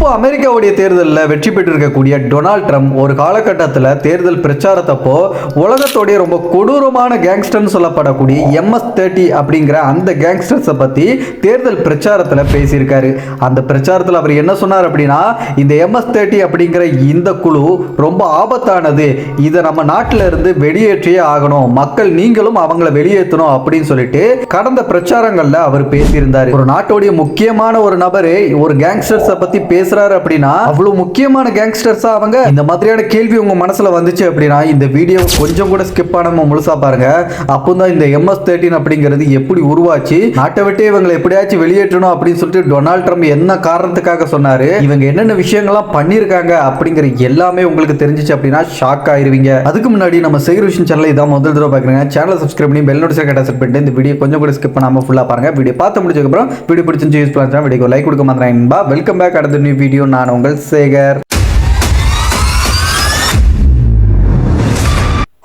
இப்போ அமெரிக்காவுடைய தேர்தலில் வெற்றி பெற்றிருக்கக்கூடிய டொனால்ட் ட்ரம்ப் ஒரு காலகட்டத்தில் தேர்தல் பிரச்சாரத்தப்போ உலகத்தோடைய ரொம்ப கொடூரமான கேங்ஸ்டர்னு சொல்லப்படக்கூடிய எம்எஸ் தேர்ட்டி அப்படிங்கிற அந்த கேங்ஸ்டர்ஸை பற்றி தேர்தல் பிரச்சாரத்தில் பேசியிருக்காரு. அந்த பிரச்சாரத்தில் அவர் என்ன சொன்னார் அப்படின்னா இந்த எம்எஸ் தேர்ட்டி அப்படிங்கிற இந்த குழு ரொம்ப ஆபத்தானது. இதை நம்ம நாட்டில இருந்து வெளியேற்றியே ஆகணும். மக்கள் நீங்களும் அவங்கள வெளியேற்றணும் அப்படின்னு சொல்லிட்டு கடந்த பிரச்சாரங்கள்ல அவர் பேசியிருந்தார். ஒரு நாட்டோடைய முக்கியமான ஒரு நபர் ஒரு கேங்ஸ்டர்ஸை பத்தி பேசுறாரு அப்படின்னா அவ்வளவு முக்கியமான கேங்ஸ்டர்ஸா அவங்க இந்த மாதிரியான கேள்வி உங்க மனசுல வந்துச்சு அப்படின்னா இந்த வீடியோ கொஞ்சம் கூட ஸ்கிப் ஆனாம முழுசா பாருங்க. அப்போதான் இந்த எம்எஸ் தேர்ட்டின் அப்படிங்கிறது எப்படி உருவாச்சு நாட்டை விட்டு இவங்களை எப்படியாச்சும் வெளியேற்றணும் அப்படின்னு சொல்லிட்டு டொனால்ட் ட்ரம்ப் என்ன காரணத்துக்காக சொன்னாரு இவங்க என்னென்ன விஷயங்கள்லாம் பண்ணியிருக்காங்க அப்படிங்கிற எல்லாமே உங்களுக்கு தெரிஞ்சிச்சு அப்படின்னா ஷாக் ஆயிருவீங்க. அதுக்கு முன்னாடி நம்ம செய்கிற விஷயம் சேனல் இதான் முதல் தடவை பாக்குறீங்க. சேனலை சப்ஸ்கிரைப் பண்ணி பெல் நோட்டிஸ் பண்ணிட்டு இந்த வீடியோ கொஞ்சம் கூட ஸ்கிப் பண்ணாம ஃபுல்லாக பாருங்க. வீடியோ பார்த்து முடிச்சதுக்கப்புறம் வீடியோ பிடிச்சிருந்து யூஸ் பண்ணலாம் வீடியோ லைக் கொடுக்க மாட்டேன் வெல்கம் பேக் அடுத்த நியூ வீடியோ நான் உங்கள் சேகர்.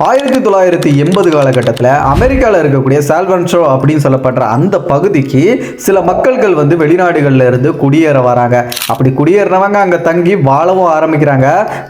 ஆயிரத்தி தொள்ளாயிரத்தி எண்பது காலகட்டத்தில் அமெரிக்காவில் இருக்கக்கூடிய சால்வன்ஷோ அப்படின்னு சொல்லப்படுற அந்த பகுதிக்கு சில மக்கள்கள் வந்து வெளிநாடுகளில் இருந்து குடியேற வராங்க. அப்படி குடியேறினவங்க அங்கே தங்கி வாழவும் ஆரம்பிக்கிறாங்க.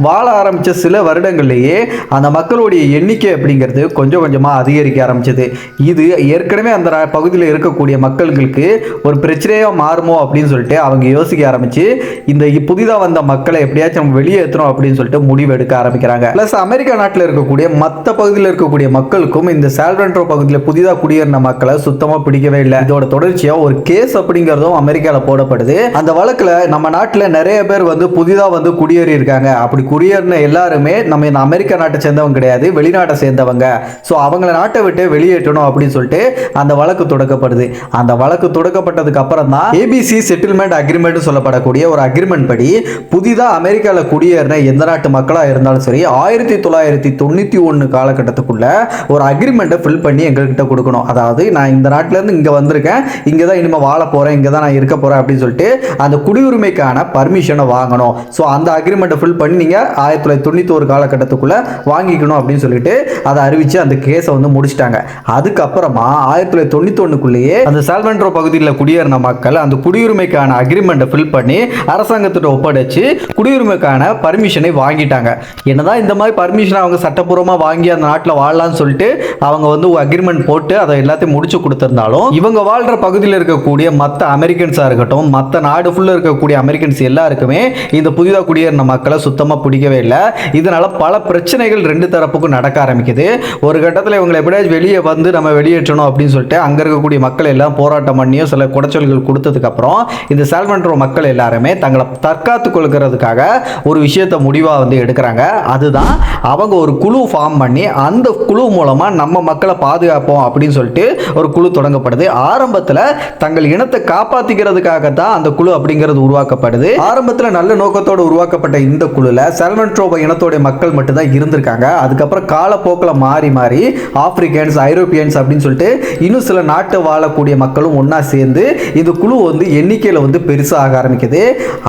வாழ ஆரம்பித்த சில வருடங்கள்லேயே அந்த மக்களுடைய எண்ணிக்கை அப்படிங்கிறது கொஞ்சம் கொஞ்சமாக அதிகரிக்க ஆரம்பிச்சது. இது ஏற்கனவே அந்த பகுதியில் இருக்கக்கூடிய மக்களுக்கு ஒரு பிரச்சனையாக மாறுமோ அப்படின்னு சொல்லிட்டு அவங்க யோசிக்க ஆரம்பித்து இந்த புதிதாக வந்த மக்களை எப்படியாச்சும் நம்ம வெளியேற்றணும் அப்படின்னு சொல்லிட்டு முடிவு எடுக்க ஆரம்பிக்கிறாங்க. ப்ளஸ் அமெரிக்கா நாட்டில் இருக்கக்கூடிய மற்ற மற்ற பகுதியில் இருக்கக்கூடிய மக்களுக்கும் இந்த சால்வென்ட்ரோ பகுதியில் புதிதாக குடியேறின மக்களை சுத்தமாக பிடிக்கவே இல்லை. இதோட தொடர்ச்சியாக ஒரு கேஸ் அப்படிங்கிறதும் அமெரிக்காவில் போடப்படுது. அந்த வழக்கில் நம்ம நாட்டில் நிறைய பேர் வந்து புதிதாக வந்து குடியேறி இருக்காங்க. அப்படி குடியேறின எல்லாருமே நம்ம இந்த அமெரிக்கா நாட்டை சேர்ந்தவங்க கிடையாது வெளிநாட்டை சேர்ந்தவங்க. ஸோ அவங்கள நாட்டை விட்டு வெளியேற்றணும் அப்படின்னு சொல்லிட்டு அந்த வழக்கு தொடக்கப்படுது. அந்த வழக்கு தொடக்கப்பட்டதுக்கு அப்புறம் தான் ஏபிசி செட்டில்மெண்ட் அக்ரிமெண்ட் சொல்லப்படக்கூடிய ஒரு அக்ரிமெண்ட் படி புதிதாக அமெரிக்காவில் குடியேறின எந்த நாட்டு மக்களாக இருந்தாலும் சரி ஆயிரத்தி தொள்ளாயிரத்தி தொண்ணூற்றி ஒன்று காலகட்டத்துக்குள்ள ஒரு அக்ரிமெண்ட்டை ஃபில் பண்ணி எங்ககிட்ட கொடுக்கணும். அதாவது நான் இந்த நாட்டிலேருந்து இங்கே வந்திருக்கேன். இங்கே தான் இனிமேல் வாழ போகிறேன் இங்கே தான் நான் இருக்க போகிறேன் அப்படின்னு சொல்லிட்டு அந்த குடியுரிமைக்கான பர்மிஷனை வாங்கணும். ஸோ அந்த அக்ரிமெண்ட்டை ஃபில் பண்ணி நீங்கள் ஆயிரத்தி தொள்ளாயிரத்தி தொண்ணூத்தொரு காலகட்டத்துக்குள்ள வாங்கிக்கணும் அப்படின்னு சொல்லிட்டு அதை அறிவித்து அந்த கேஸை வந்து முடிச்சிட்டாங்க. அதுக்கப்புறமா ஆயிரத்தி தொள்ளாயிரத்தி தொண்ணூத்தொன்னுக்குள்ளேயே அந்த சால்வென்ட்ரோ பகுதியில் குடியேறின மக்கள் அந்த குடியுரிமைக்கான அக்ரிமெண்ட்டை ஃபில் பண்ணி அரசாங்கத்திட்ட ஒப்படைச்சு குடியுரிமைக்கான பர்மிஷனை வாங்கிட்டாங்க. என்னதான் இந்த மாதிரி பர்மிஷனை அவங்க சட்டப்பூர்வமாக வாங்கி அந்த நாட்டில் வாழலாம்னு சொல்லிட்டு அவங்க வந்து அக்ரிமெண்ட் போட்டு அதை எல்லாத்தையும் முடிச்சு கொடுத்துருந்தாலும் இவங்க வாழ்ற பகுதியில் இருக்கக்கூடிய மற்ற அமெரிக்கன்ஸாக இருக்கட்டும் மற்ற நாடு ஃபுல்லாக இருக்கக்கூடிய அமெரிக்கன்ஸ் எல்லாருக்குமே இந்த புதிதாக குடியேறின மக்களை சுத்தமாக பிடிக்கவே இல்லை. இதனால் பல பிரச்சனைகள் ரெண்டு தரப்புக்கும் நடக்க ஆரம்பிக்குது. ஒரு கட்டத்தில் இவங்களை எப்படியாச்சும் வெளியே வந்து நம்ம வெளியேற்றணும் அப்படின்னு சொல்லிட்டு அங்கே இருக்கக்கூடிய மக்கள் எல்லாம் போராட்டம் பண்ணியும் சில குடைச்சல்கள் கொடுத்ததுக்கப்புறம் இந்த சால்மன்ட்ரோ மக்கள் எல்லாருமே தங்களை தற்காத்து கொள்கிறதுக்காக ஒரு விஷயத்தை முடிவாக வந்து எடுக்கிறாங்க. அதுதான் அவங்க ஒரு குழு ஃபார்ம் பண்ணி அந்த குழு மூலமாக நம்ம மக்களை பாதுகாப்போம் அப்படின்னு சொல்லிட்டு ஒரு குழு தொடங்கப்படுது. ஆரம்பத்தில் தங்கள் இனத்தை காப்பாற்றிக்கிறதுக்காக தான் அந்த குழு அப்படிங்கிறது உருவாக்கப்படுது. ஆரம்பத்தில் நல்ல நோக்கத்தோடு உருவாக்கப்பட்ட இந்த குழுல செல்வன்ட்ரோப இனத்தோடைய மக்கள் மட்டும்தான் இருந்திருக்காங்க. அதுக்கப்புறம் காலப்போக்கில் மாறி மாறி ஆப்பிரிக்கன்ஸ் ஐரோப்பியன்ஸ் அப்படின்னு சொல்லிட்டு இன்னும் சில நாட்டு வாழக்கூடிய மக்களும் ஒன்றா சேர்ந்து இந்த குழு வந்து எண்ணிக்கையில் வந்து பெருசாக ஆரம்பிக்குது.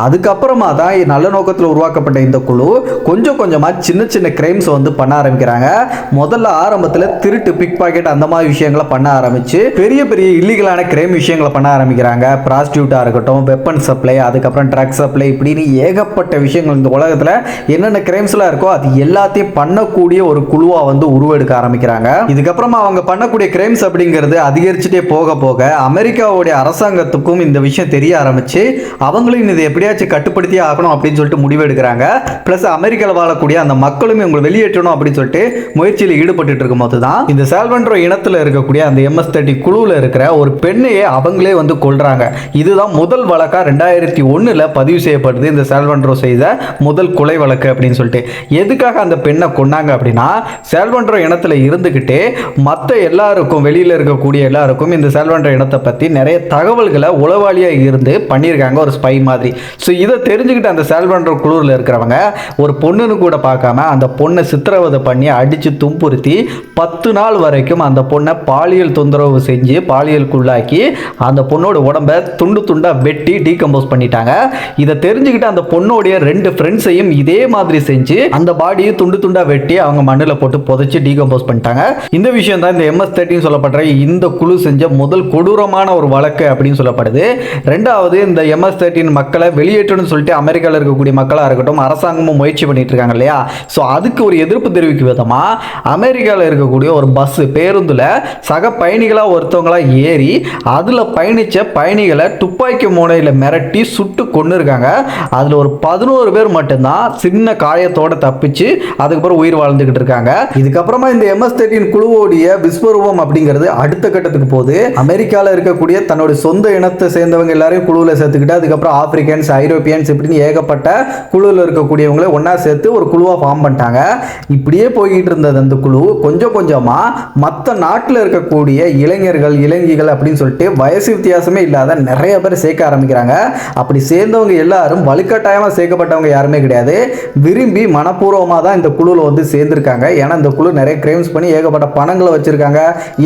அதுக்கப்புறமா தான் நல்ல நோக்கத்தில் உருவாக்கப்பட்ட இந்த குழு கொஞ்சம் கொஞ்சமாக சின்ன சின்ன கிரைம்ஸ் வந்து பண்ண ஆரம்பிக்கிறாங்க. முதல்ல ஆரம்பத்தில் திருட்டு பிக் பாக்கெட் அந்த மாதிரி விஷயங்களை பண்ண ஆரம்பிச்சு பெரிய பெரிய இல்லீகலான கிரைம் விஷயங்களை பண்ண ஆரம்பிக்கிறாங்க. ப்ராஸ்டியூட்டாக இருக்கட்டும் வெப்பன் சப்ளை அதுக்கப்புறம் ட்ரக் சப்ளை இப்படின்னு ஏகப்பட்ட விஷயங்கள் இந்த உலகத்தில் என்னென்ன கிரைம்ஸ்லாம் இருக்கோ அது எல்லாத்தையும் பண்ணக்கூடிய ஒரு குழுவாக வந்து உருவெடுக்க ஆரம்பிக்கிறாங்க. இதுக்கப்புறமா அவங்க பண்ணக்கூடிய கிரைம்ஸ் அப்படிங்கிறது அதிகரிச்சுட்டே போக போக அமெரிக்காவுடைய அரசாங்கத்துக்கும் இந்த விஷயம் தெரிய ஆரம்பிச்சு அவங்களும் இதை எப்படியாச்சும் கட்டுப்படுத்தி ஆகணும் அப்படின்னு சொல்லிட்டு முடிவெடுக்கிறாங்க. ப்ளஸ் அமெரிக்காவில் வாழக்கூடிய அந்த மக்களும் இவங்களை வெளியேற்றணும் அப்படின்னு சொல்லிட்டு முயற்சியில் ஈடுபட்டு இருக்கும் போது தான் இந்த சால்வன்ட்ரோ இனத்தில் இருக்கக்கூடிய அந்த எம்எஸ் தேர்ட்டி குழுவில் இருக்கிற ஒரு பெண்ணையே அவங்களே வந்து கொள்றாங்க இதுதான் முதல் வழக்காக ரெண்டாயிரத்தி ஒன்றில் பதிவு செய்யப்படுது இந்த சால்வன்ட்ரோ செய்த முதல் கொலை வழக்கு அப்படின்னு சொல்லிட்டு. எதுக்காக அந்த பெண்ணை கொண்டாங்க அப்படின்னா சால்வன்ட்ரோ இனத்தில் இருந்துக்கிட்டே மற்ற எல்லாருக்கும் வெளியில் இருக்கக்கூடிய எல்லாருக்கும் இந்த சால்வன்ட்ரோ இனத்தை பற்றி நிறைய தகவல்களை உளவாளியாக இருந்து பண்ணியிருக்காங்க ஒரு ஸ்பை மாதிரி. ஸோ இதை தெரிஞ்சுக்கிட்டு அந்த சால்வன்ட்ரோ குழுவில் இருக்கிறவங்க ஒரு பொண்ணுன்னு கூட பார்க்காம அந்த பொண்ணை சித்திரவதை பண்ணி அடித்து துன்புறுத்தி பத்து நாள் வரைக்கும் அந்த பொண்ணை பாலியல் தொந்தரவு செஞ்சு பாலியலுக்குள்ளாக்கி அந்த பொண்ணோட உடம்ப துண்டு துண்டாக வெட்டி டீகம்போஸ் பண்ணிட்டாங்க. இதை தெரிஞ்சுக்கிட்டு அந்த பொண்ணோடைய ரெண்டு ஃப்ரெண்ட்ஸையும் இதே மாதிரி செஞ்சு அந்த பாடியை துண்டு துண்டாக வெட்டி அவங்க மண்ணில் போட்டு புதைச்சி டீகம்போஸ் பண்ணிட்டாங்க. இந்த விஷயம் தான் இந்த எம்எஸ் தேர்ட்டின் சொல்லப்படுற இந்த குழு செஞ்ச முதல் கொடூரமான ஒரு வழக்கு அப்படின்னு சொல்லப்படுது. ரெண்டாவது இந்த எம்எஸ் தேர்ட்டின் மக்களை வெளியேற்றணும்னு சொல்லிட்டு அமெரிக்காவில் இருக்கக்கூடிய மக்களாக இருக்கட்டும் அரசாங்கமும் முயற்சி பண்ணிட்டு இருக்காங்க இல்லையா? ஸோ அதுக்கு ஒரு எதிர்ப்பு தெரிவிக்கும் மூலமாக அமெரிக்காவில் இருக்கக்கூடிய ஒரு பஸ்ஸு பேருந்தில் சக பயணிகளாக ஒருத்தவங்களாக ஏறி அதில் பயணித்த பயணிகளை துப்பாக்கி முனையில் மிரட்டி சுட்டு கொண்டு இருக்காங்க அதில் ஒரு பதினோரு பேர் மட்டும்தான் சின்ன காயத்தோட தப்பிச்சு அதுக்கப்புறம் உயிர் வாழ்ந்துக்கிட்டு இருக்காங்க. இதுக்கப்புறமா இந்த எம்எஸ் தேர்ட்டின் குழுவோடைய விஸ்வரூபம் அப்படிங்கிறது அடுத்த கட்டத்துக்கு போகுது. அமெரிக்காவில் இருக்கக்கூடிய தன்னுடைய சொந்த இனத்தை சேர்ந்தவங்க எல்லாரையும் குழுவில் சேர்த்துக்கிட்டு அதுக்கப்புறம் ஆப்பிரிக்கன்ஸ் ஐரோப்பியன்ஸ் இப்படின்னு ஏகப்பட்ட குழுவில் இருக்கக்கூடியவங்களை ஒன்றா சேர்த்து ஒரு குழுவாக ஃபார்ம் பண்ணிட்டாங்க. இப்படியே போய்கிட்டு இருந்தது அந்த குழு. கொஞ்சம் கொஞ்சமாக மற்ற நாட்டில் இருக்கக்கூடிய இளைஞர்கள் இளைஞிகள் அப்படின்னு சொல்லிட்டு வயசு வித்தியாசமே இல்லாத நிறைய பேர் சேர்க்க ஆரம்பிக்கிறாங்க. அப்படி சேர்ந்தவங்க எல்லாரும் வலுக்கட்டாயமாக சேர்க்கப்பட்டவங்க யாருமே கிடையாது. விரும்பி மனப்பூர்வமாக தான் இந்த குழுவில் வந்து சேர்ந்துருக்காங்க. ஏன்னா இந்த குழு நிறைய கிரைம்ஸ் பண்ணி ஏகப்பட்ட பணங்களை வச்சிருக்காங்க.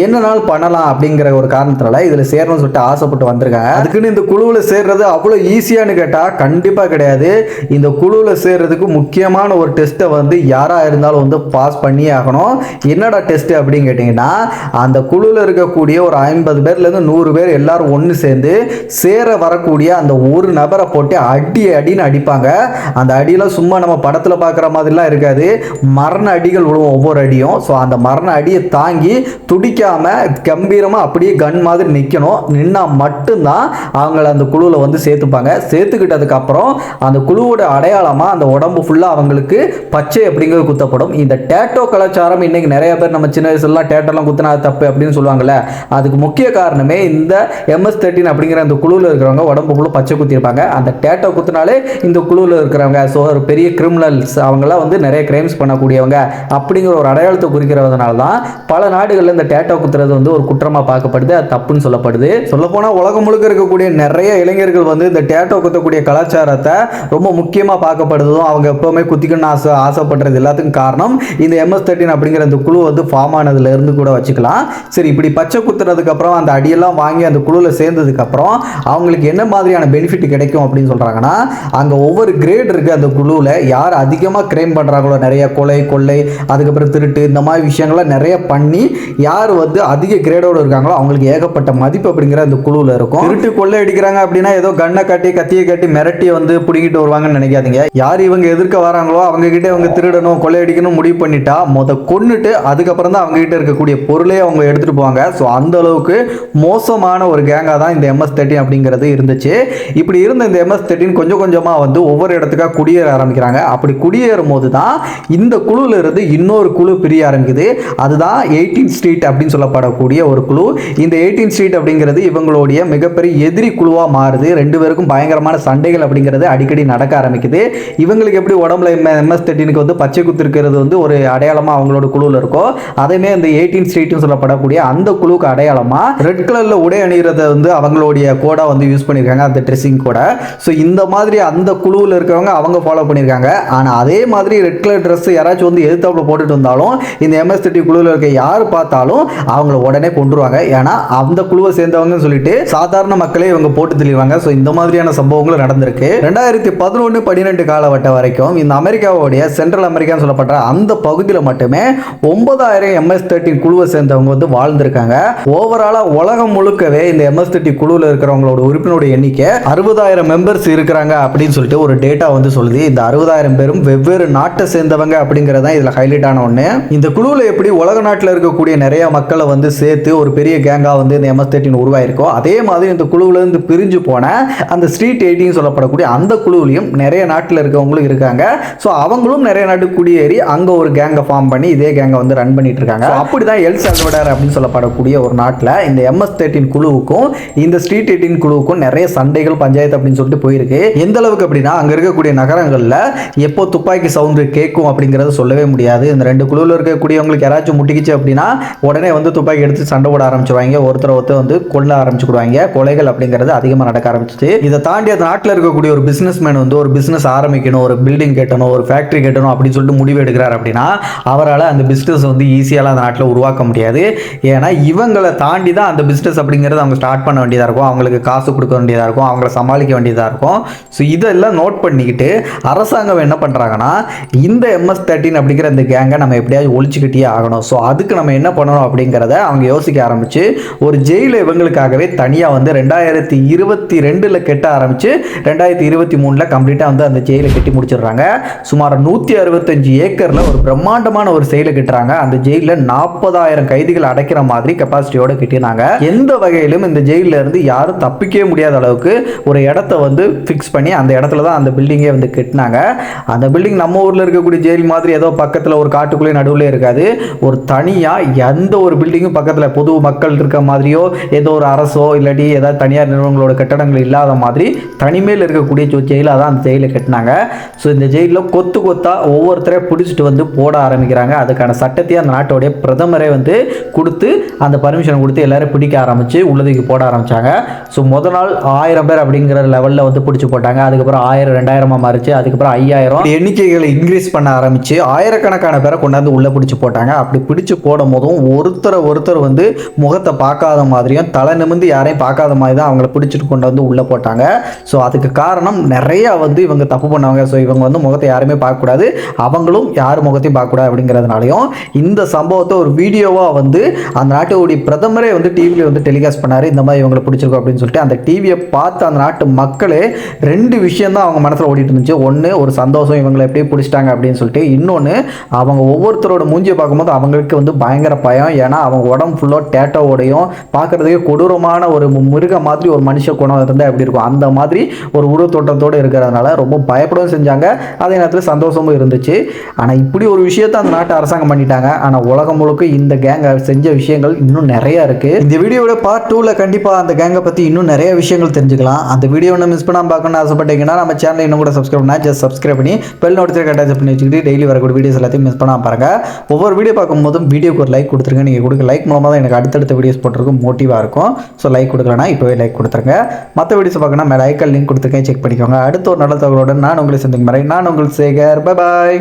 என்னனாலும் பண்ணலாம் அப்படிங்கிற ஒரு காரணத்தினால இதில் சேரணும்னு சொல்லிட்டு ஆசைப்பட்டு வந்திருக்காங்க. அதுக்குன்னு இந்த குழுவில் சேர்றது அவ்வளோ ஈஸியானு கேட்டால் கண்டிப்பாக கிடையாது. இந்த குழுவில் சேர்றதுக்கு முக்கியமான ஒரு டெஸ்ட்டை வந்து யாராக இருந்தாலும் வந்து பாஸ் பண்ணியே ஆகணும் என்னடா டெஸ்ட் அப்படின்னு கேட்டிங்கன்னா அந்த குழுவில் இருக்கக்கூடிய ஒரு ஐம்பது பேர்லேருந்து நூறு பேர் எல்லாரும் ஒன்று சேர்ந்து சேர வரக்கூடிய அந்த ஒரு நபரை போட்டு அடி அடின்னு அடிப்பாங்க. அந்த அடியெல்லாம் சும்மா நம்ம படத்தில் பார்க்குற மாதிரிலாம் இருக்காது. மரண அடிகள் விழுவும் ஒவ்வொரு அடியும். ஸோ அந்த மரண அடியை தாங்கி துடிக்காம கம்பீரமாக அப்படியே கன் மாதிரி நிற்கணும் நின்னால் மட்டும்தான் அவங்கள அந்த குழுவில் வந்து சேர்த்துப்பாங்க. சேர்த்துக்கிட்டதுக்கு அப்புறம் அந்த குழுவோட அடையாளமாக அந்த உடம்பு ஃபுல்லாக அவங்களுக்கு பச்சை அப்படிங்கிறது குத்தப்படும். இந்த டேட்டோ கலாச்சாரம் இன்னைக்கு நிறைய பேர் நம்ம சின்ன வயசுலாம் டேட்டோலாம் குத்தினா தப்பு அப்படின்னு சொல்லுவாங்கல்ல. அதுக்கு முக்கிய காரணமே இந்த எம்எஸ் தேர்ட்டின் அப்படிங்கிற அந்த குழுவில் இருக்கிறவங்க உடம்பு பச்சை குத்திருப்பாங்க. அந்த டேட்டோ குத்தினாலே இந்த குழுவில் இருக்கிறவங்க ஸோ ஒரு பெரிய கிரிமினல்ஸ் அவங்களாம் வந்து நிறைய கிரைம்ஸ் பண்ணக்கூடியவங்க அப்படிங்கிற ஒரு அடையாளத்தை குறிக்கிறதுனால தான் பல நாடுகளில் இந்த டேட்டோ குத்துறது வந்து ஒரு குற்றமாக பார்க்கப்படுது. அது தப்புன்னு சொல்லப்படுது. சொல்லப்போனால் உலகம் முழுக்க இருக்கக்கூடிய நிறைய இளைஞர்கள் வந்து இந்த டேட்டோ குத்தக்கூடிய கலாச்சாரத்தை ரொம்ப முக்கியமாக பார்க்கப்படுதும் அவங்க எப்போவுமே குத்திக்கணும்னு ஆசை ஆசைப்படுறது எல்லாத்துக்கும் காரணம் இந்த எம்எஸ் தேர்ட்டின் அப்படிங்கிற அந்த குழு வந்து ஃபார்ம் ஆனதுல இருந்து கூட வச்சுக்கலாம். சரி இப்படி பச்சை குத்துறதுக்கு அப்புறம் அந்த அடியெல்லாம் வாங்கி அந்த குழுவில் சேர்ந்ததுக்கு அப்புறம் அவங்களுக்கு என்ன மாதிரியான பெனிஃபிட் கிடைக்கும் அப்படின்னு சொல்றாங்கன்னா அங்கே ஒவ்வொரு கிரேட் இருக்கு அந்த குழுவில் யார் அதிகமாக கிரைம் பண்ணுறாங்களோ நிறைய கொலை கொள்ளை அதுக்கப்புறம் திருட்டு இந்த மாதிரி விஷயங்கள்லாம் நிறைய பண்ணி யார் வந்து அதிக கிரேடோட இருக்காங்களோ அவங்களுக்கு ஏகப்பட்ட மதிப்பு அப்படிங்கிற அந்த குழுவில் இருக்கும். திருட்டு கொள்ளை அடிக்கிறாங்க அப்படின்னா ஏதோ கண்ணை காட்டி கத்தியை காட்டி மிரட்டி வந்து பிடிக்கிட்டு வருவாங்கன்னு நினைக்காதீங்க. யார் இவங்க எதிர்க்க வராங்களோ அவங்க கிட்டே இவங்க திருடணும் கொள்ளையடிக்கணும் முடிவு பண்ணிட்டு முத கொன்னுட்டு அதுக்கப்புறம் தான் அவங்ககிட்ட இருக்கக்கூடிய பொருளே அவங்க எடுத்துகிட்டு போவாங்க. ஸோ அந்த அளவுக்கு மோசமான ஒரு கேங்காக தான் இந்த எம்எஸ் தேர்ட்டின் அப்படிங்கிறது இருந்துச்சு. இப்படி இருந்த இந்த எம்எஸ் தேர்ட்டின் கொஞ்சம் கொஞ்சமாக வந்து ஒவ்வொரு இடத்துக்காக குடியேற ஆரம்பிக்கிறாங்க. அப்படி குடியேறும் போது தான் இந்த குழுவில் இருந்து இன்னொரு குழு பிரிய ஆரம்பிக்குது. அதுதான் எயிட்டீன் ஸ்ட்ரீட் அப்படின்னு சொல்லப்படக்கூடிய ஒரு குழு. இந்த எயிட்டீன் ஸ்ட்ரீட் அப்படிங்கிறது இவங்களுடைய மிகப்பெரிய எதிரி குழுவாக மாறுது. ரெண்டு பேருக்கும் பயங்கரமான சண்டைகள் அப்படிங்கிறது அடிக்கடி நடக்க ஆரம்பிக்குது. இவங்களுக்கு எப்படி உடம்புல எம்எஸ் தேர்ட்டினுக்கு வந்து பச்சை குத்து இருக்கிறது வந்து ஒரு அடையாளமாக அவங்களோட குழுவில் இருக்கோ அதேமே இந்த எயிட்டீன் ஸ்ட்ரீட்னு சொல்லப்படக்கூடிய அந்த குழுவுக்கு அடையாளமாக ரெட் கலரில் உடை அணிகிறத வந்து அவங்களுடைய கோடாக வந்து யூஸ் பண்ணியிருக்காங்க அந்த ட்ரெஸ்ஸிங் கூட ஸோ இந்த மாதிரி அந்த குழுவில் இருக்கிறவங்க அவங்க ஃபாலோ பண்ணியிருக்காங்க. ஆனால் அதே மாதிரி ரெட் கலர் ட்ரெஸ் யாராச்சும் வந்து எதிர்த்தாப்புல போட்டுட்டு வந்தாலும் இந்த எம்எஸ் தேர்ட்டி குழுவில் இருக்க யார் பார்த்தாலும் அவங்கள உடனே கொண்டுருவாங்க ஏன்னா அந்த குழுவை சேர்ந்தவங்கன்னு சொல்லிட்டு சாதாரண மக்களே இவங்க போட்டு தெளிவாங்க ஸோ இந்த மாதிரியான சம்பவங்களும் நடந்திருக்கு. ரெண்டாயிரத்தி பதினொன்று பன்னிரெண்டு காலவட்டம் வரைக்கும் இந்த அமெரிக்காவுடைய சென்ட்ரல் அமெரிக்கான்னு சொல்லப்படுற அந்த பகுதி பகுதியில் மட்டுமே ஒன்பதாயிரம் எம்எஸ் தேர்ட்டின் குழுவை சேர்ந்தவங்க வந்து வாழ்ந்திருக்காங்க. ஓவராலாக உலகம் முழுக்கவே இந்த எம்எஸ் தேர்ட்டி குழுவில் இருக்கிறவங்களோட உறுப்பினருடைய எண்ணிக்கை அறுபதாயிரம் மெம்பர்ஸ் இருக்கிறாங்க அப்படின்னு சொல்லிட்டு ஒரு டேட்டா வந்து சொல்லுது. இந்த அறுபதாயிரம் பேரும் வெவ்வேறு நாட்டை சேர்ந்தவங்க அப்படிங்கிறது தான் இதில் ஹைலைட் ஆன ஒன்று இந்த குழுவில் எப்படி உலக நாட்டில் இருக்கக்கூடிய நிறைய மக்களை வந்து சேர்த்து ஒரு பெரிய கேங்காக வந்து இந்த எம்எஸ் தேர்ட்டின் உருவாயிருக்கோ அதே மாதிரி இந்த குழுவிலேருந்து பிரிஞ்சு போன அந்த ஸ்ட்ரீட் எயிட்டின்னு சொல்லப்படக்கூடிய அந்த குழுவிலையும் நிறைய நாட்டில் இருக்கவங்களும் இருக்காங்க. ஸோ அவங்களும் நிறைய நாட்டுக்கு குடியேறி அங்கே ஒரு கேங்கை ஃபார்ம் பண்ணி இதே கேங்கை வந்து ரன் பண்ணிட்டு இருக்காங்க அப்படி தான் எல் சல்வடார் அப்படின்னு சொல்லப்படக்கூடிய ஒரு நாட்டில் இந்த எம்எஸ் தேர்ட்டின் குழுவுக்கும் இந்த ஸ்ட்ரீட் எயிட்டின் குழுவுக்கும் நிறைய சண்டைகள் பஞ்சாயத்து அப்படின்னு சொல்லிட்டு போயிருக்கு. எந்த அளவுக்கு அப்படின்னா அங்கே இருக்கக்கூடிய நகரங்களில் எப்போ துப்பாக்கி சவுண்டு கேட்கும் அப்படிங்கிறத சொல்லவே முடியாது. இந்த ரெண்டு குழுவில் இருக்கக்கூடியவங்களுக்கு யாராச்சும் முட்டிக்கிச்சு அப்படின்னா உடனே வந்து துப்பாக்கி எடுத்து சண்டை போட ஆரம்பிச்சிருவாங்க. ஒருத்தர் ஒருத்தர் வந்து கொல்ல ஆரம்பிச்சுடுவாங்க கொலைகள் அப்படிங்கிறது அதிகமாக நடக்க ஆரம்பிச்சிச்சு. இதை தாண்டி அந்த நாட்டில் இருக்கக்கூடிய ஒரு பிஸ்னஸ் மேன் வந்து ஒரு பிஸ்னஸ் ஆரம்பிக்கணும் ஒரு பில்டிங் கட்டணும் ஒரு ஃபேக்ட்ரி கட்டணும் அப்படின்னு சொல்லிட்டு முடிவு எடுக்கிறார் அப்படின்னா அவரால் அந்த பிஸ்னஸ் வந்து ஈஸியாலாம் அந்த நாட்டில் உருவாக்க முடியாது. ஏன்னா இவங்களை தாண்டி தான் அந்த பிஸ்னஸ் அப்படிங்கிறது அவங்க ஸ்டார்ட் பண்ண வேண்டியதாக இருக்கும். அவங்களுக்கு காசு கொடுக்க வேண்டியதாக இருக்கும். அவங்கள சமாளிக்க வேண்டியதாக இருக்கும். ஸோ இதெல்லாம் நோட் பண்ணிக்கிட்டு அரசாங்கம் என்ன பண்ணுறாங்கன்னா இந்த எம்எஸ் தேர்ட்டின் அப்படிங்கிற இந்த கேங்கை நம்ம எப்படியாவது ஒழிச்சுக்கிட்டே ஆகணும். ஸோ அதுக்கு நம்ம என்ன பண்ணணும் அப்படிங்கிறத அவங்க யோசிக்க ஆரம்பித்து ஒரு ஜெயிலில் இவங்களுக்காகவே தனியாக வந்து ரெண்டாயிரத்தி இருபத்தி ரெண்டில் கெட்ட ஆரம்பித்து ரெண்டாயிரத்தி இருபத்தி மூணில் கம்ப்ளீட்டாக வந்து அந்த ஜெயிலை கட்டி முடிச்சிடுறாங்க. சுமார் நூற்றி அறுபத்தஞ்சு ஏக்கரில் ஒரு பிரம்மாண்டமான ஒரு செயலை கட்டுறாங்க. அந்த ஜெயிலில் நாற்பதாயிரம் கைதிகள் அடைக்கிற மாதிரி கெப்பாசிட்டியோட கட்டினாங்க எந்த வகையிலும் இந்த ஜெயிலில் இருந்து யாரும் தப்பிக்கவே முடியாத அளவுக்கு ஒரு இடத்த வந்து ஃபிக்ஸ் பண்ணி அந்த இடத்துல தான் அந்த பில்டிங்கே வந்து கட்டினாங்க. அந்த பில்டிங் நம்ம ஊரில் இருக்கக்கூடிய ஜெயில் மாதிரி ஏதோ பக்கத்தில் ஒரு காட்டுக்குள்ளே நடுவில் இருக்காது. ஒரு தனியாக எந்த ஒரு பில்டிங்கும் பக்கத்தில் பொது மக்கள் இருக்க மாதிரியோ ஏதோ ஒரு அரசோ இல்லாட்டி ஏதாவது தனியார் நிறுவனங்களோட கட்டடங்கள் இல்லாத மாதிரி தனிமையில் இருக்கக்கூடிய ஜெயிலாக தான் அந்த ஜெயிலை கட்டினாங்க. ஸோ இந்த ஜெயிலில் கொத்து கொத்தா ஒவ்வொருத்தரையும் பிடிச்சிட்டு வந்து போட ஆரம்பிக்கிறாங்க. அதுக்கான சட்டத்தையும் அந்த நாட்டோடைய பிரதமரே வந்து கொடுத்து அந்த பர்மிஷன் கொடுத்து எல்லாரும் பிடிக்க ஆரம்பிச்சு உள்ளதுக்கு போட ஆரம்பிச்சாங்க. ஸோ முத நாள் ஆயிரம் பேர் அப்படிங்கிற லெவலில் வந்து பிடிச்சி போட்டாங்க. அதுக்கப்புறம் ஆயிரம் ரெண்டாயிரமாக மாறிச்சு. அதுக்கப்புறம் ஐயாயிரம். எண்ணிக்கைகளை இன்க்ரீஸ் பண்ண ஆரம்பிச்சு ஆயிரக்கணக்கான பேரை கொண்டாந்து உள்ளே பிடிச்சி போட்டாங்க. அப்படி பிடிச்சி போடும் போதும் ஒருத்தரை ஒருத்தர் வந்து முகத்தை பார்க்காத மாதிரியும் தலை நிமிந்து யாரையும் பார்க்காத மாதிரி தான் அவங்கள பிடிச்சிட்டு கொண்டு வந்து உள்ளே போட்டாங்க. ஸோ அதுக்கு காரணம் நிறையா வந்து இவங்க தப்பு பண்ணாங்க ஸோ இவங்க வந்து முகத்தை யாருமே பார்க்கக்கூடாது. அவங்களும் யார் முகத்தையும் கூட அப்படிங்கிறதுனாலையும் இந்த சம்பவத்தை ஒரு வீடியோவாக வந்து அந்த நாட்டுடைய பிரதமரே வந்து டிவியில் வந்து டெலிகாஸ்ட் பண்ணார். இந்த மாதிரி இவங்களை பிடிச்சிருக்கோம் அப்படின்னு சொல்லிட்டு அந்த டிவியை பார்த்து அந்த நாட்டு மக்களே ரெண்டு விஷயம் தான் அவங்க மனசில் ஓடிட்டு இருந்துச்சு. ஒன்று ஒரு சந்தோஷம் இவங்களை எப்படி பிடிச்சிட்டாங்க அப்படின்னு சொல்லிட்டு இன்னொன்று அவங்க ஒவ்வொருத்தரோட மூஞ்சியை பார்க்கும்போது அவங்களுக்கு வந்து பயங்கர பயம். ஏன்னா அவங்க உடம்பு ஃபுல்லாக டேட்டோவோடையும் பார்க்குறதுக்கே கொடூரமான ஒரு மிருக மாதிரி ஒரு மனுஷ குணம் இருந்தால் எப்படி இருக்கும்? அந்த மாதிரி ஒரு உருவத்தோட்டத்தோடு இருக்கிறதுனால ரொம்ப பயப்படவும் செஞ்சாங்க. அதே நேரத்தில் சந்தோஷமும் இருந்துச்சு. ஆனால் இப்படி ஒரு விஷயம் விஷயத்தை அந்த நாட்டு அரசாங்கம் பண்ணிட்டாங்க. ஆனால் உலகம் முழுக்க இந்த கேங் செஞ்ச விஷயங்கள் இன்னும் நிறைய இருக்கு. இந்த வீடியோட பார்ட் டூவில் கண்டிப்பாக அந்த கேங்கை பற்றி இன்னும் நிறைய விஷயங்கள் தெரிஞ்சுக்கலாம். அந்த வீடியோ ஒன்று மிஸ் பண்ணாமல் பார்க்கணும்னு ஆசைப்பட்டீங்கன்னா நம்ம சேனல் இன்னும் கூட சப்ஸ்கிரைப் பண்ணால் ஜஸ்ட் சப்ஸ்கிரைப் பண்ணி பெல் நோட்டிஃபிகேஷன் அட்டாச் பண்ணி வச்சுக்கிட்டு டெய்லி வரக்கூடிய வீடியோஸ் எல்லாத்தையும் மிஸ் பண்ணாமல் பாருங்க. ஒவ்வொரு வீடியோ பார்க்கும்போதும் வீடியோக்கு ஒரு லைக் கொடுத்துருங்க. நீங்கள் கொடுக்க லைக் மூலமாக தான் எனக்கு அடுத்தடுத்த வீடியோஸ் போட்டுருக்கும். மோட்டிவாக இருக்கும். ஸோ லைக் கொடுக்கலனா இப்போவே லைக் கொடுத்துருங்க. மற்ற வீடியோஸ் பார்க்கணும் மேலே ஐக்கல் லிங்க் கொடுத்துருக்கேன். செக் பண்ணிக்கோங்க. அடுத்த ஒரு நல்ல தகவலோட நான் உங்களை சந்திக்கும் வரை நான் உங்களுக்கு சேகர். Bye bye